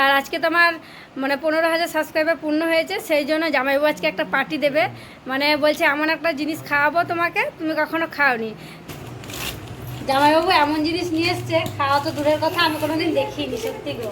আর আজকে তোমার মানে পনেরো হাজার সাবস্ক্রাইবার পূর্ণ হয়েছে, সেই জন্য জামাইবাবু আজকে একটা পার্টি দেবে। মানে বলছে, এমন একটা জিনিস খাওয়াবো তোমাকে, তুমি কখনো খাওনি। জামাইবাবু এমন জিনিস নিয়ে এসছে, খাওয়া তো দূরের কথা, আমি কোনোদিন দেখিনি, সত্যি গো।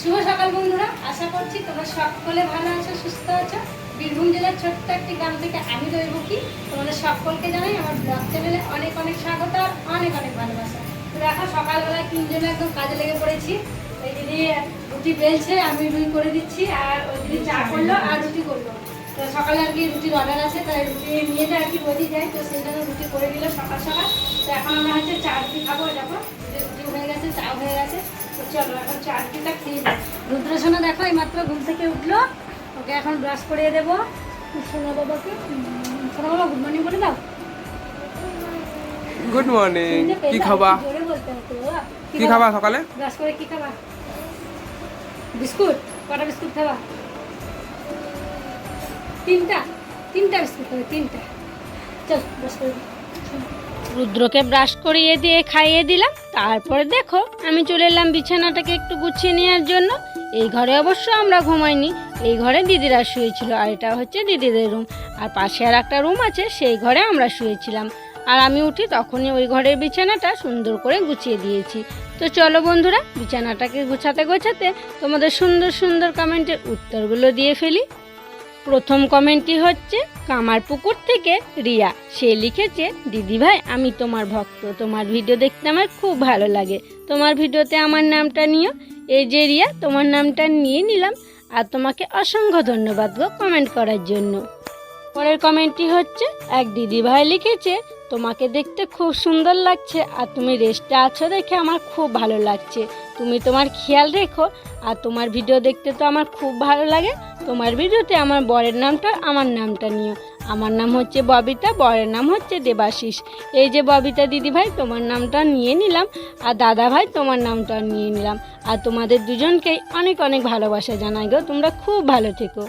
শুভ সকাল বন্ধুরা, আশা করছি তোমরা সকলে ভালো আছো, সুস্থ আছো। বীরভূম জেলার ছোট্ট একটি গ্রাম থেকে আমি রইব কি? তোমাদের সকলকে জানাই আমার ব্লগ চ্যানেলে অনেক অনেক স্বাগত আর অনেক অনেক ভালোবাসা। তো দেখো, সকালবেলায় তিনজনে একদম কাজে লেগে পড়েছি। ওই দিদি রুটি বেলছে আমি রুই করে দিচ্ছি আর ওই দিদি চা করল আর রুটি করল। তো সকালে আর কি রুটির অর্ডার আছে তাই রুটি নিয়ে যায় আর কি বলি যায় তো সেই জন্য রুটি করে দিল সকাল সকাল। তো এখন আমরা হচ্ছে চা রুটি খাব দেখো রুটি হয়ে গেছে চা হয়ে গেছে। তো চলো এখন চা রুটিটা খেয়ে রুদ্রসোনা দেখো এই মাত্র ঘুম থেকে উঠল। ওকে এখন ব্রাশ করিয়ে দেবো। সোনা বাবাকে সোনা বাবা গুড মর্নিং বলে দাও। গুড মর্নিং কি খাবা? কি খাবা সকালে? ব্রাশ করে কি খাবা? বিস্কুট? কটা বিস্কুট খাবা? তিনটা। তিনটা বিস্কুট খাবে, তিনটা। চল ব্রাশ করে রুদ্রকে ব্রাশ করিয়ে দিয়ে খাইয়ে দিলাম। তারপরে দেখো, আমি চলে এলাম বিছানাটাকে একটু গুছিয়ে নেওয়ার জন্য। এই ঘরে অবশ্য আমরা ঘুমাইনি। এই ঘরে দিদিরা শুয়েছিল, আর এটা হচ্ছে দিদিদের রুম। আর পাশে আর একটা রুম আছে, সেই ঘরে আমরা শুয়েছিলাম। আর আমি উঠি তখনই ওই ঘরের বিছানাটা সুন্দর করে গুছিয়ে দিয়েছি। তো চলো বন্ধুরা, বিছানাটাকে গুছাতে গোছাতে তোমাদের সুন্দর সুন্দর কমেন্টের উত্তরগুলো দিয়ে ফেলি। প্রথম কমেন্টটি হচ্ছে কামার পুকুর থেকে রিয়া, সে লিখেছে, দিদিভাই, আমি তোমার ভক্ত, তোমার ভিডিও দেখতে আমার খুব ভালো লাগে। তোমার ভিডিওতে আমার নামটা নিও। এই যে রিয়া, তোমার নামটা নিয়ে নিলাম আর তোমাকে অসংখ্য ধন্যবাদ গো কমেন্ট করার জন্য। পরের কমেন্টটি হচ্ছে, এক দিদিভাই লিখেছে তোমাকে দেখতে খুব সুন্দর লাগছে আর তুমি রেস্টে আছো দেখে আমার খুব ভালো লাগছে। তুমি তোমার খেয়াল রেখো আর তোমার ভিডিও দেখতে তো আমার খুব ভালো লাগে। তোমার ভিডিওতে আমার বরের নামটা, আমার নামটা নিও। আমার নাম হচ্ছে ববিতা, বরের নাম হচ্ছে দেবাশিস। এই যে ববিতা দিদিভাই, তোমার নামটা নিয়ে নিলাম আর দাদা ভাই তোমার নামটা নিয়ে নিলাম। আর তোমাদের দুজনকেই অনেক অনেক ভালোবাসা জানাই গো, তোমরা খুব ভালো থেকো।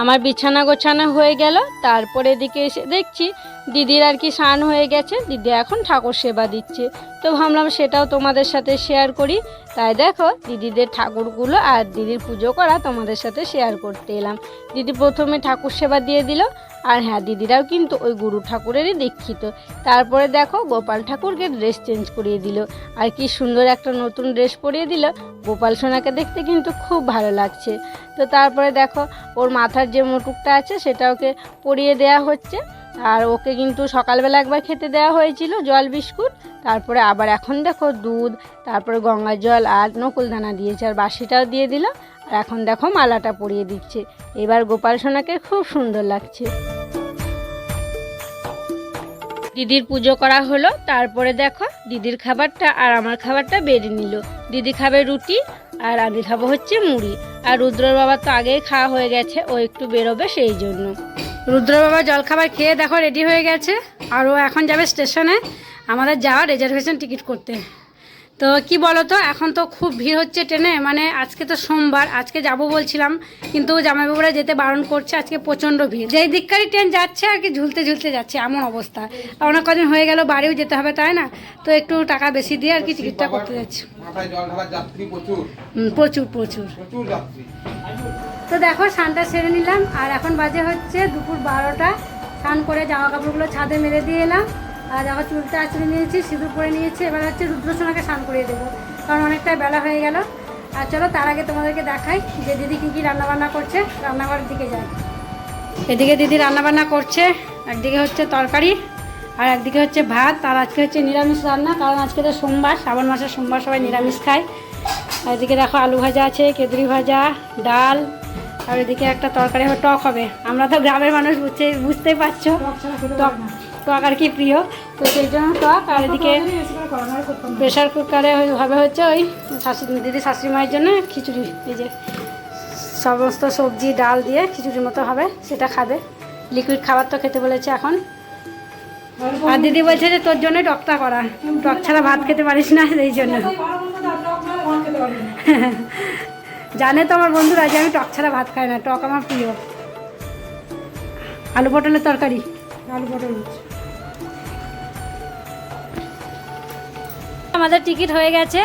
আমার বিছানা গোছানো হয়ে গেল, তারপরে এদিকে এসে দেখছি দিদির আর কি স্নান হয়ে গেছে, দিদি এখন ঠাকুর সেবা দিচ্ছে। তো ভাবলাম সেটাও তোমাদের সাথে শেয়ার করি। তাই দেখো, দিদিদের ঠাকুরগুলো আর দিদির পুজো করা তোমাদের সাথে শেয়ার করতে এলাম। দিদি প্রথমে ঠাকুর সেবা দিয়ে দিল আর হ্যাঁ দিদিরাও কিন্তু ওই গুরু ঠাকুরেরই দীক্ষিত। তারপরে দেখো গোপাল ঠাকুরকে ড্রেস চেঞ্জ করিয়ে দিল। আর কি সুন্দর একটা নতুন ড্রেস পরিয়ে দিল। গোপাল সোনাকে দেখতে কিন্তু খুব ভালো লাগছে। তো তারপরে দেখো ওর মাথার যে মুটুকটা আছে সেটা ওকে পরিয়ে দেওয়া হচ্ছে। আর ওকে কিন্তু সকালবেলা একবার খেতে দেওয়া হয়েছিল জল বিস্কুট। তারপরে আবার এখন দেখো দুধ, তারপরে গঙ্গা জল আর নকুলদানা দিয়েছে আর বাসিটাও দিয়ে দিল। আর এখন দেখো মালাটা পরিয়ে দিচ্ছে। এবার গোপাল সোনাকে খুব সুন্দর লাগছে। দিদির পুজো করা হলো, তারপরে দেখো দিদির খাবারটা আর আমার খাবারটা বেড়ে নিল। দিদি খাবে রুটি আর আমি খাব হচ্ছে মুড়ি। আর রুদ্রর বাবা তো আগেই খাওয়া হয়ে গেছে, ও একটু বেরোবে সেই জন্য। রুদ্র বাবা জলখাবার খেয়ে দেখো রেডি হয়ে গেছে, আর ও এখন যাবে স্টেশনে। আমাদের যাওয়ার রিজার্ভেশন টিকিট করতে। তো কি বলো তো এখন তো খুব ভিড় হচ্ছে ট্রেনে মানে আজকে তো সোমবার আজকে যাব বলছিলাম কিন্তু জামাইবাবুরা যেতে বারণ করছে আজকে প্রচণ্ড ভিড়। যেই দিককারই ট্রেন যাচ্ছে আর কি ঝুলতে ঝুলতে যাচ্ছে এমন অবস্থা। অনেক কদিন হয়ে গেল বাড়িও যেতে হবে তাই না? তো একটু টাকা বেশি দিয়ে আর কি টিকিটটা করতে যাচ্ছে। প্রচুর। প্রচুর তো দেখো স্নানটা সেরে নিলাম আর এখন বাজে হচ্ছে দুপুর বারোটা। স্নান করে জামা কাপড়গুলো ছাদে মেরে দিয়ে এলাম। আর দেখো চুলটা আঁচড়ে নিয়েছি সিঁদুর পরে নিয়েছি এবার হচ্ছে রুদ্রসোনাকে স্নান করিয়ে দেবো। কারণ অনেকটা বেলা হয়ে গেল। আর চলো তার আগে তোমাদেরকে দেখাই যে দিদি কী কী রান্নাবান্না করছে। রান্নাঘরের দিকে যাই। এদিকে দিদি রান্নাবান্না করছে একদিকে হচ্ছে তরকারি আর একদিকে হচ্ছে ভাত আর আজকে হচ্ছে নিরামিষ রান্না কারণ আজকে তো সোমবার শ্রাবণ মাসের সোমবার সবাই নিরামিষ খায়। আর এদিকে দেখো আলু ভাজা আছে কেদরি ভাজা ডাল আর এদিকে একটা তরকারি হবে টক হবে। আমরা তো গ্রামের মানুষ বুঝতে বুঝতেই পারছ। টক টক আর কি প্রিয়। তো সেই জন্য টক আর এদিকে প্রেশার কুকারে হবে হচ্ছে ওই শাশুড়ি দিদি শাশুড়ি মায়ের জন্য খিচুড়ি। এই যে সমস্ত সবজি ডাল দিয়ে খিচুড়ির মতো হবে সেটা খাবে। লিকুইড খাবার তো খেতে বলেছে এখন। আর দিদি বলছে যে তোর জন্য টকটা করা। টক ছাড়া ভাত খেতে পারিস না এই জন্য জানে তো আমার বন্ধুরা যে আমি টক ছাড়া ভাত খাই না টক আমার প্রিয়। আলু পটলের তরকারি। আলু পটল। আমাদের টিকিট হয়ে গেছে।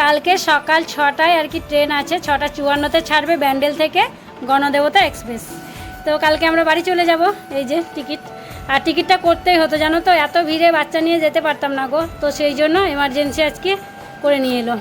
কালকে সকাল ছটায় আর কি ট্রেন আছে, ছটা চুয়ান্নতে ছাড়বে ব্যান্ডেল থেকে গণদেবতা এক্সপ্রেস। তো কালকে আমরা বাড়ি চলে যাব, এই যে টিকিট। আর টিকিটটা করতেই হতো, জানো তো, এত ভিড়ে বাচ্চা নিয়ে যেতে পারতাম না গো। তো সেই জন্য এমার্জেন্সি আজকে করে নিয়ে এলো।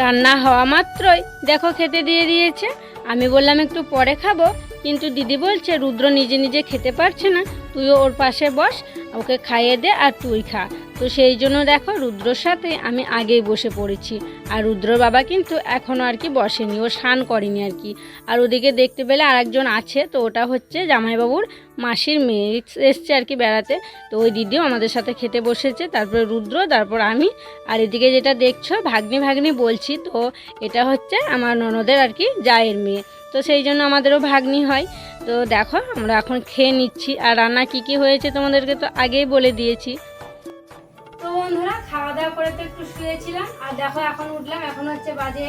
রান্না হওয়া মাত্রই। দেখো খেতে দিয়ে দিয়েছে। আমি বললাম একটু পরে খাব, কিন্তু দিদি বলছে, রুদ্র নিজে নিজে খেতে পারছে না। তুইও ওর পাশে বস, ওকে খাইয়ে দে আর তুই খা। তো সেই জন্য দেখো রুদ্রর সাথে আমি আগেই বসে পড়েছি। আর রুদ্রর বাবা কিন্তু এখনও আর কি বসেনি, ও স্নান করেনি আর কি। আর ওদিকে দেখতে পেলে আরেকজন আছে, তো ওটা হচ্ছে জামাইবাবুর মাসির মেয়ে। এসছে আর কি বেড়াতে, তো ওই দিদিও আমাদের সাথে খেতে বসেছে, তারপরে রুদ্র, তারপর আমি। আর এদিকে যেটা দেখছ, ভাগ্নি ভাগ্নি বলছি, তো এটা হচ্ছে আমার ননদের আর কি জায়ের মেয়ে। তো সেই জন্য আমাদেরও ভাগ্নি হয়। তো দেখো আমরা এখন খেয়ে নিচ্ছি। আর রান্না কি কি হয়েছে তোমাদেরকে তো আগেই বলে দিয়েছি। বন্ধুরা খাওয়া দাওয়া করে তো একটু শুয়েছিলাম। আর দেখো, এখন উঠলাম, এখন হচ্ছে বাজে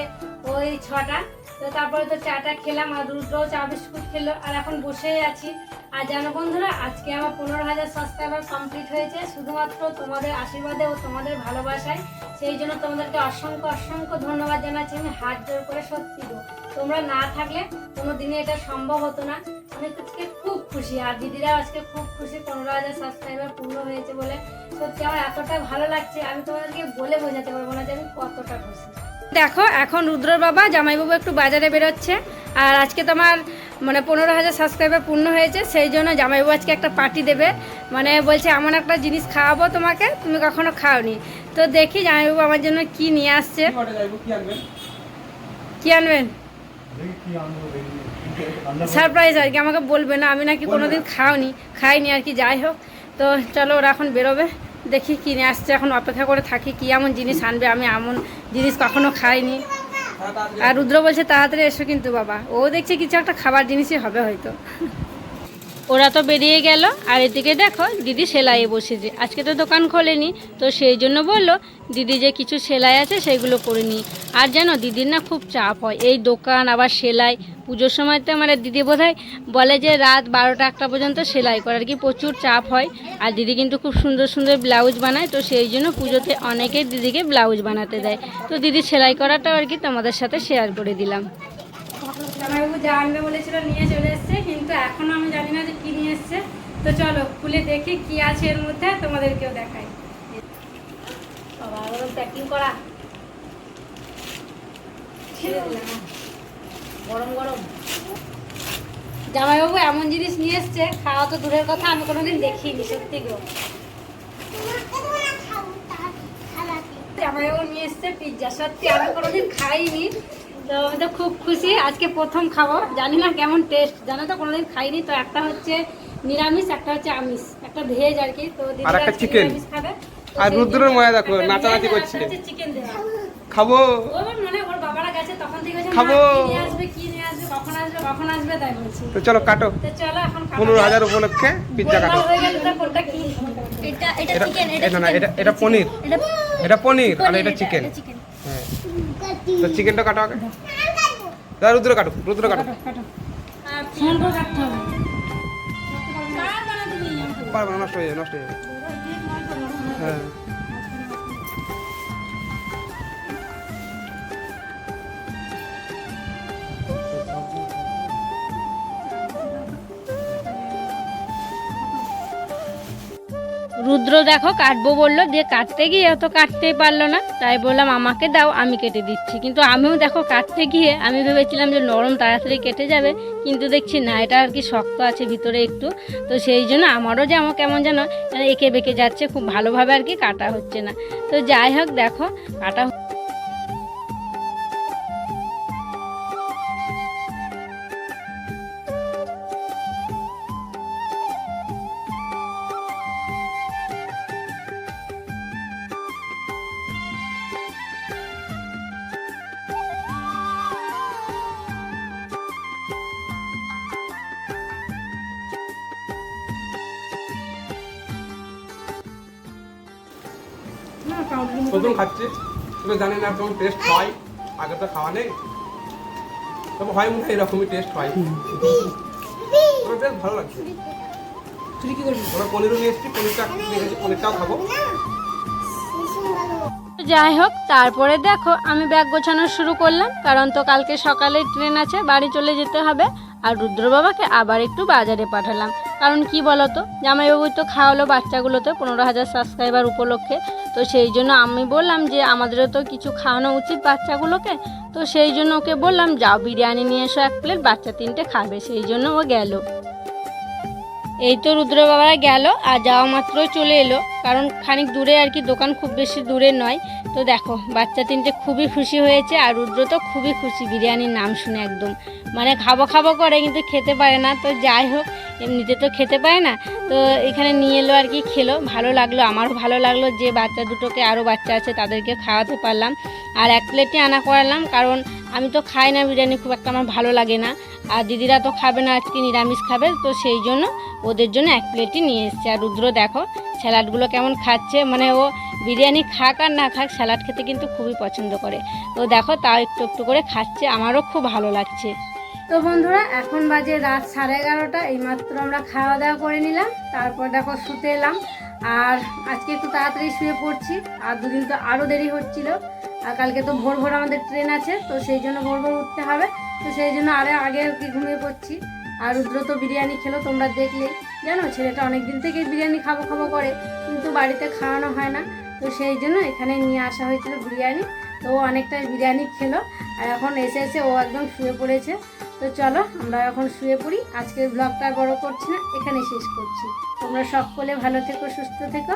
ওই ছটা। তো তারপরে তো চাটা খেলাম, আর রুদ্রও চা বিস্কুট খেলো, আর এখন বসেই আছি। আর জানো বন্ধুরা, আজকে আমার পনেরো হাজার সাবস্ক্রাইবার কমপ্লিট হয়েছে, শুধুমাত্র তোমাদের আশীর্বাদে ও তোমাদের ভালোবাসায়। সেই জন্য তোমাদেরকে অসংখ্য অসংখ্য ধন্যবাদ জানাচ্ছি, আমি হাত জোর করে সত্যি তোমরা না থাকলে কোনো দিনে এটা সম্ভব হতো না। আমি আজকে খুব খুশি। আর দিদিরাও আজকে খুব খুশি। পনেরো হাজার সাবস্ক্রাইবার পূর্ণ হয়েছে বলে সত্যি আমার এতটা ভালো লাগছে। আমি তোমাদেরকে বলে বোঝাতে পারব না যে আমি কতটা খুশি। দেখো এখন রুদ্রর বাবা জামাইবাবু একটু বাজারে বেরোচ্ছে। আর আজকে তোমার মানে পনেরো হাজার সাবস্ক্রাইবার পূর্ণ হয়েছে। সেই জন্য জামাইবাবু আজকে একটা পার্টি দেবে। মানে বলছে এমন একটা জিনিস খাওয়াবো তোমাকে তুমি কখনো খাওনি। তো দেখি জামাইবাবু আমার জন্য কি নিয়ে আসছে। কি অর্ডার যাইবো কি আনবেন? কি আনবেন? সারপ্রাইজ আর কি, আমাকে বলবে না, আমি নাকি কোনোদিন খাওনি, খাইনি আর কি, যাই হোক। তো চলো ওরা এখন বেরোবে, দেখি কিনে আসছে, এখন অপেক্ষা করে থাকি কি এমন জিনিস আনবে, আমি এমন জিনিস কখনো খাইনি। আর রুদ্র বলছে, তাড়াতাড়ি এসো কিন্তু বাবা, ও দেখছে কিছু একটা খাবার জিনিসই হবে হয়তো। ওরা তো বেরিয়ে গেল। আর এদিকে দেখো, দিদি সেলাইয়ে বসেছে। আজকে তো দোকান খোলেনি, তো সেই জন্য বলল, দিদি যে কিছু সেলাই আছে সেগুলো করে নিই। আর যেন দিদির না খুব চাপ হয়। এই দোকান, আবার সেলাই। পুজোর সময় তো আমার দিদি বোধহয় বলে যে, রাত বারোটা একটা পর্যন্ত সেলাই করে। আর কি প্রচুর চাপ হয়। আর দিদি কিন্তু খুব সুন্দর সুন্দর ব্লাউজ বানায়, তো সেই জন্য পুজোতে অনেকেই দিদিকে ব্লাউজ বানাতে দেয়। তো দিদি সেলাই করাটাও আর কি তোমাদের সাথে শেয়ার করে দিলাম। জামাইবাবু যা আনবে বলেছিল নিয়ে চলে এসছে, কিন্তু এখনও আমি জানি না যে কি নিয়ে এসছে। তো চলো, খুলে দেখি আছে এর মধ্যে, তোমাদেরকেও দেখাই। প্যাকিং করা। গরম গরম। জামাইবাবু এমন জিনিস নিয়ে এসছে, খাওয়া তো দূরের কথা, আমি কোনোদিন দেখিনি, সত্যি গো। জামাইবাবু নিয়ে এসছে পিৎজা, সত্যি আমি কোনোদিন খাইনি। তো আমি তো খুব খুশি। আজকে প্রথম খাব। জানি না কেমন টেস্ট জানো তো কোনোদিন খাইনি। তো একটা হচ্ছে নিরামিষ একটা হচ্ছে আমিষ। একটা ভেজ আর কি। তো আর একটা খাবে। আর রুদ্রের মজা দেখো, নাচানাচি করছে। দেওয়া। খাব। মনে ওর বাবারা গেছে তখন থেকে খাব। আসবে কি নিয়ে আসবে কখন আসবে কখন আসবে? তাই বলছি। তো চলো কাটো। তো চলো এখন পনেরো হাজার উপলক্ষে পিৎজা কাটো। গোলমাল হয়ে গেলে তো কোনটা কি? এটা এটা চিকেন এটা এটা পনির। এটা এটা পনির আর এটা চিকেন চিকেন তো চিকেনটা কাটো আগে। দাদা রুদ্র কাটো রুদ্র কাটো? পারবে না নষ্ট হয়ে যাবে নষ্ট হয়ে যাবে। হ্যাঁ। রুদ্র দেখো কাটবো বলল, দিয়ে কাটতে গিয়ে তো কাটতেই পারল না। তাই বললাম, আমাকে দাও, আমি কেটে দিচ্ছি। কিন্তু আমিও দেখো কাটতে গিয়ে আমি ভেবেছিলাম যে নরম তাড়াতাড়ি কেটে যাবে, কিন্তু দেখছি না, এটা আর কি শক্ত আছে ভিতরে একটু। তো সেই জন্য আমারও যেমন কেমন যেন যেন এঁকে বেঁকে যাচ্ছে, খুব ভালোভাবে আর কি কাটা হচ্ছে না। তো যাই হোক, দেখো, কাটা প্রথম খাচ্ছি। তবে জানি না কেমন টেস্ট হয়। আগে তো খাওয়া নেই। তবে হয় মনে হয় এরকমই টেস্ট হয়। তবে বেশ ভালো লাগছে। আমরা পনিরও নিয়ে এসেছি পনিরটা দেখেছি পনিরটাও খাব। যাই হোক তারপরে দেখো আমি ব্যাগ গোছানো শুরু করলাম কারণ তো কালকে সকালে ট্রেন আছে বাড়ি চলে যেতে হবে। আর রুদ্র বাবাকে আবার একটু বাজারে পাঠালাম। কারণ কি বলতো জামাইবাবু তো খাওয়ালো বাচ্চাগুলোতে পনেরো হাজার সাবস্ক্রাইবার উপলক্ষে। তো সেই জন্য আমি বললাম যে আমাদেরও তো কিছু খাওয়ানো উচিত বাচ্চাগুলোকে। তো সেই জন্য ওকে বললাম, যাও বিরিয়ানি নিয়ে এসো এক প্লেট, বাচ্চা তিনটে খাবে। সেই জন্য ও গেল। এই তো রুদ্র বাবারা গেল আর যাওয়া মাত্র চলে এলো। কারণ খানিক দূরে আর কি, দোকান খুব বেশি দূরে নয়। তো দেখো, বাচ্চা তিনটে খুবই খুশি হয়েছে আর রুদ্র তো খুবই খুশি, বিরিয়ানির নাম শুনে একদম। মানে খাব খাব করে কিন্তু খেতে পারে না, তো যাই হোক, এমনিতে তো খেতে পারে না। তো এখানে নিয়ে এলো আর কি, খেলো, ভালো লাগল, আমারও ভালো লাগল যে বাচ্চা দুটোকে আরও বাচ্চা আছে তাদেরকে খাওয়াতে পারলাম। আর এক প্লেটই আনা করালাম, কারণ আমি তো খাই না বিরিয়ানি, খুব একটা আমার ভালো লাগে না। আর দিদিরা তো খাবে না, আজকে নিরামিষ খাবে, তো সেই জন্য ওদের জন্য এক প্লেটই নিয়ে এসছে। আর রুদ্র দেখো স্যালাডগুলো কেমন খাচ্ছে মানে ও বিরিয়ানি খাক আর না খাক, স্যালাড খেতে কিন্তু খুবই পছন্দ করে। তো দেখো, তাও একটু একটু করে খাচ্ছে, আমারও খুব ভালো লাগছে। তো বন্ধুরা, এখন বাজে রাত সাড়ে এগারোটা, এইমাত্র আমরা খাওয়া দাওয়া করে নিলাম, তারপর দেখো শুতে এলাম। আর আজকে একটু তাড়াতাড়ি শুয়ে পড়ছি, আর দুদিন তো আরও দেরি হচ্ছিল, আর কালকে তো ভোর ভোর আমাদের ট্রেন আছে, তো সেই জন্য ভোর ভোর উঠতে হবে, তো সেই জন্য আরে আগে আর কি ঘুমিয়ে পড়ছি। আর রুদ্র তো বিরিয়ানি খেলো, তোমরা দেখলে। জানো, ছেলেটা অনেক দিন থেকে বিরিয়ানি খাব খাব করে, কিন্তু বাড়িতে খাওয়ানো হয় না। তো সেই জন্য এখানে নিয়ে আসা হয়েছিল বিরিয়ানি। তো ও অনেকটা বিরিয়ানি খেলো, আর এখন এসে এসে ও একদম শুয়ে পড়েছে। তো চলো, আমরা এখন শুয়ে পড়ি। আজকের ব্লগটা বড় করছি না, এখানে শেষ করছি। তোমরা সকলে ভালো থেকো, সুস্থ থেকো।